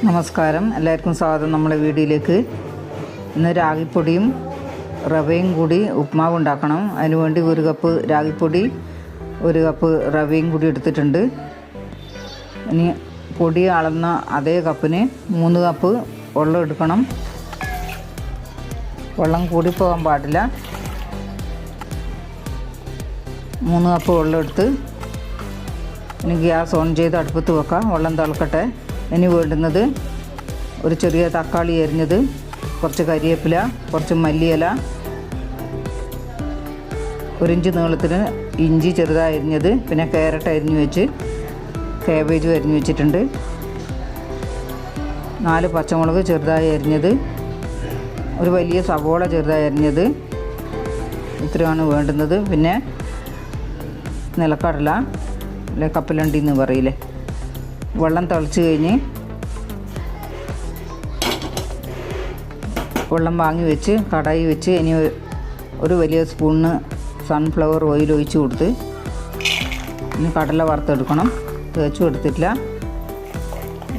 നമസ്കാരം. എല്ലാവർക്കും സ്വാഗതം നമ്മളെ വീഡിയോയിലേക്ക്. ഇന്ന് രാഗിപ്പൊടിയും റവയും കൂടി ഉപ്മാവ് ഉണ്ടാക്കണം. അതിന് വേണ്ടി ഒരു കപ്പ് രാഗിപ്പൊടി ഒരു കപ്പ് റവയും കൂടി എടുത്തിട്ടുണ്ട്. ഇനി പൊടി അളന്ന അതേ കപ്പിന് മൂന്ന് കപ്പ് വെള്ളം എടുക്കണം. വെള്ളം കൂടിപ്പോകാൻ പാടില്ല. മൂന്ന് കപ്പ് വെള്ളം എടുത്ത് ഇനി ഗ്യാസ് ഓൺ ചെയ്ത് അടുപ്പത്ത് വെക്കാം. വെള്ളം തിളക്കട്ടെ. ഇനി വേണ്ടുന്നത് ഒരു ചെറിയ തക്കാളി എരിഞ്ഞത് കുറച്ച് കരിവേപ്പില കുറച്ച് മല്ലിയില ഒരിഞ്ച് നീളത്തിന് ഇഞ്ചി ചെറുതായി അരിഞ്ഞത് പിന്നെ ക്യാരറ്റ് അരിഞ്ഞു വെച്ച് കാബേജും അരിഞ്ഞു വെച്ചിട്ടുണ്ട്. നാല് പച്ചമുളക് ചെറുതായി അരിഞ്ഞത് ഒരു വലിയ സവോള ചെറുതായി അരിഞ്ഞത് ഇത്രയാണ് വേണ്ടുന്നത്. പിന്നെ നിലക്കടല അല്ലെ കപ്പലണ്ടി എന്ന് പറയില്ലേ? വെള്ളം തിളച്ച് കഴിഞ്ഞ് വെള്ളം വാങ്ങി വെച്ച് കടായി വെച്ച് ഇനി ഒരു വലിയ സ്പൂണിന് സൺഫ്ലവർ ഓയിൽ ഒഴിച്ച് കൊടുത്ത് ഇനി കടല വറുത്തെടുക്കണം. തേച്ച് കൊടുത്തിട്ടില്ല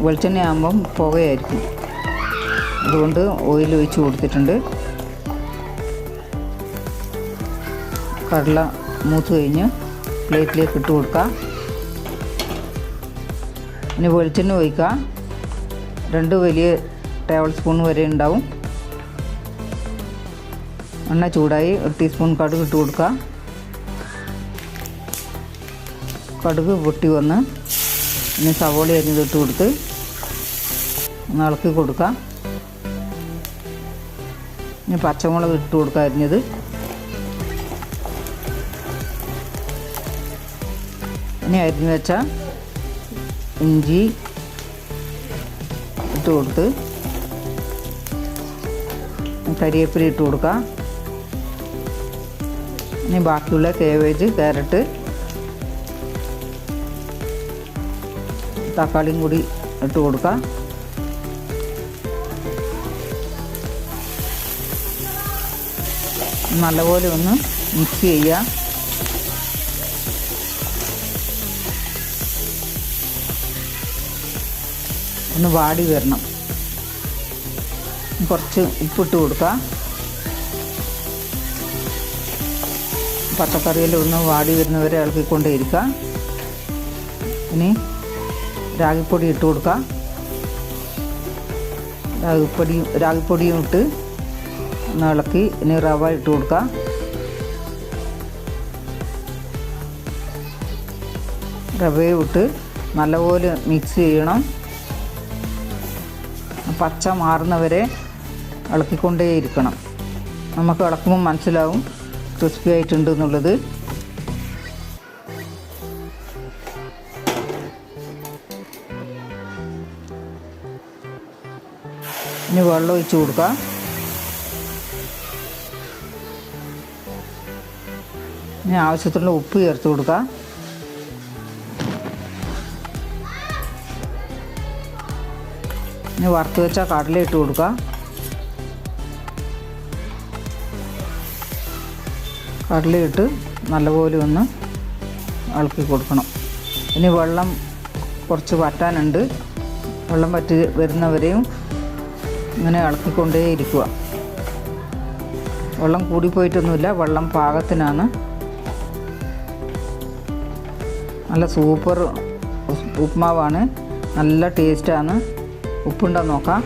വെളിച്ചെണ്ണ ആകുമ്പം പുകയായിരിക്കും. അതുകൊണ്ട് ഓയിൽ ഒഴിച്ച് കൊടുത്തിട്ടുണ്ട്. കടല മൂത്ത് കഴിഞ്ഞ് പ്ലേറ്റിലേക്ക് ഇട്ട് കൊടുക്കുക ഇനി വെളിച്ചെണ്ണ ഒഴിക്കുക. രണ്ട് വലിയ ടേബിൾ സ്പൂൺ വരെ ഉണ്ടാവും. എണ്ണ ചൂടായി ഒരു ടീസ്പൂൺ കടുക് ഇട്ട് കൊടുക്കുക. കടുക് പൊട്ടി വന്ന് ഇനി സവോള ഇട്ട് കൊടുത്ത് ഒന്ന് ഇളക്കി കൊടുക്കുക. ഇനി പച്ചമുളക് ഇട്ട് കൊടുക്കുക അരിഞ്ഞത്. ഇനി അരിഞ്ഞ് വെച്ച ഇഞ്ചി ഇട്ട് കൊടുത്ത് കരിയേപ്പില ഇട്ട് കൊടുക്കാം. ഇനി ബാക്കിയുള്ള കേവേജ് ക്യാരറ്റ് തക്കാളിയും കൂടി ഇട്ട് കൊടുക്കാം. നല്ലപോലെ ഒന്ന് മിക്സ് ചെയ്യുക. ഒന്ന് വാടി വരണം. കുറച്ച് ഉപ്പിട്ട് കൊടുക്കുക. പച്ചക്കറിയിൽ ഒന്ന് വാടി വരുന്നവരെ ഇളക്കിക്കൊണ്ടേയിരിക്കുക ഇനി രാഗിപ്പൊടി ഇട്ട് കൊടുക്കുക. രാഗിപ്പൊടി രാഗിപ്പൊടിയും ഇട്ട് ഒന്ന് ഇളക്കി ഇനി റവ ഇട്ട് കൊടുക്കുക. റവയും ഇട്ട് നല്ലപോലെ മിക്സ് ചെയ്യണം. പച്ച മാറുന്നവരെ ഇളക്കിക്കൊണ്ടേയിരിക്കണം നമുക്ക് ഇളക്കുമ്പോൾ മനസ്സിലാവും ക്രിസ്പി ആയിട്ടുണ്ട് എന്നുള്ളത്. ഇനി വെള്ളം ഒഴിച്ച് കൊടുക്കുക ഇനി ആവശ്യത്തിനുള്ള ഉപ്പ് ചേർത്ത് കൊടുക്കുക ഇനി വറുത്ത് വെച്ച കടല ഇട്ട് കൊടുക്കുക. കടല ഇട്ട് നല്ലപോലെ ഒന്ന് ഇളക്കി കൊടുക്കണം. ഇനി വെള്ളം കുറച്ച് വറ്റാനുണ്ട്. വെള്ളം വറ്റി വരുന്നവരെയും ഇങ്ങനെ ഇളക്കിക്കൊണ്ടേ ഇരിക്കുക. വെള്ളം കൂടിപ്പോയിട്ടൊന്നുമില്ല വെള്ളം പാകത്തിനാണ്. നല്ല സൂപ്പർ ഉപ്മാവാണ്. നല്ല ടേസ്റ്റാണ്. ഉപ്പുണ്ടോ നോക്കാം.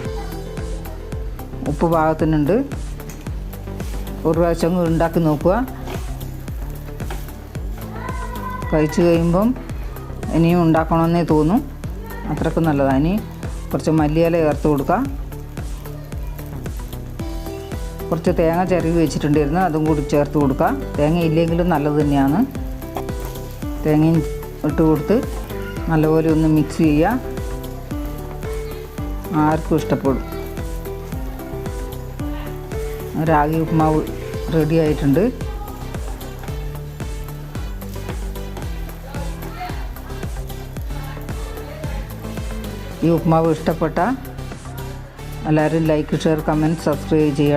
ഉപ്പ് പാകത്തിനുണ്ട്. ഒരു പ്രാവശ്യം ഉണ്ടാക്കി നോക്കുക. കഴിച്ചു കഴിയുമ്പം ഇനിയും ഉണ്ടാക്കണമെന്നേ തോന്നും അത്രയ്ക്ക് നല്ലതാണ് ഇനി കുറച്ച് മല്ലിയില ചേർത്ത് കൊടുക്കുക. കുറച്ച് തേങ്ങ ചിരവി വെച്ചിട്ടുണ്ടായിരുന്നു. അതും കൂടി ചേർത്ത് കൊടുക്കുക. തേങ്ങ ഇല്ലെങ്കിലും നല്ലത് തന്നെയാണ്. തേങ്ങയും ഇട്ട് കൊടുത്ത് നല്ലപോലെ ഒന്ന് മിക്സ് ചെയ്യുക. ആർക്കും ഇഷ്ടപ്പെടും. രാഗി ഉപ്മാവ് റെഡി ആയിട്ടുണ്ട്. ഈ ഉപ്മാവ് ഇഷ്ടപ്പെട്ട എല്ലാവരും ലൈക്ക് ഷെയർ കമന്റ് സബ്സ്ക്രൈബ് ചെയ്യണം.